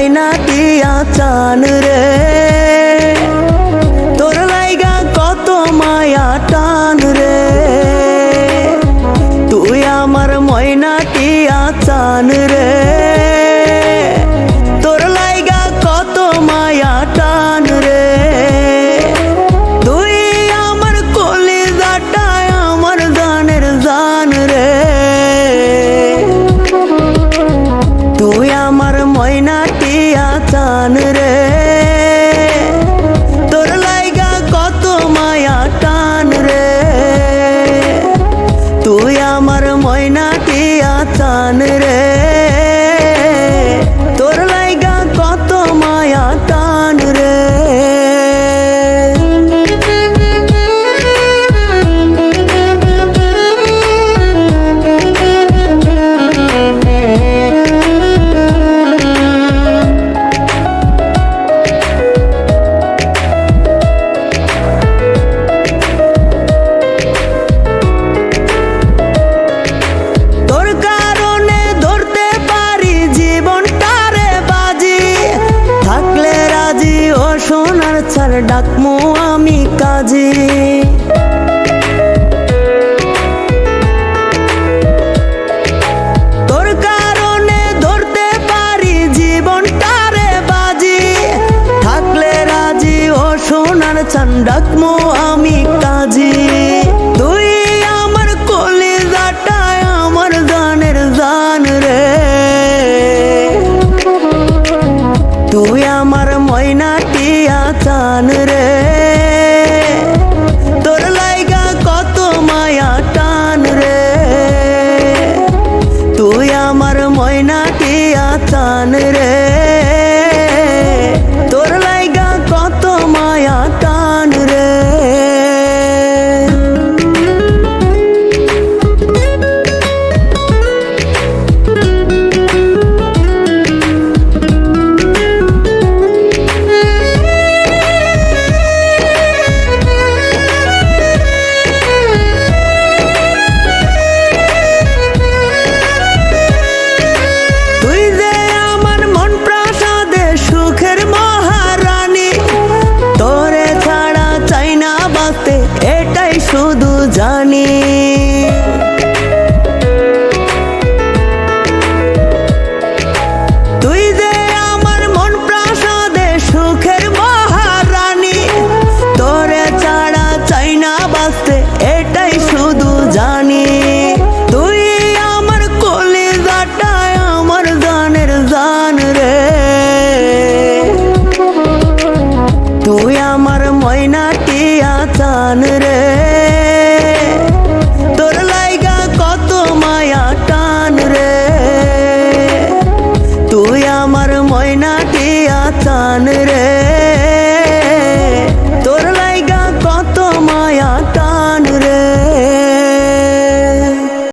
আয়না দিয়া চান রে জান রে আসার ডাকমো আমি কাজে। হয় না টিয়া চান রে। জানি।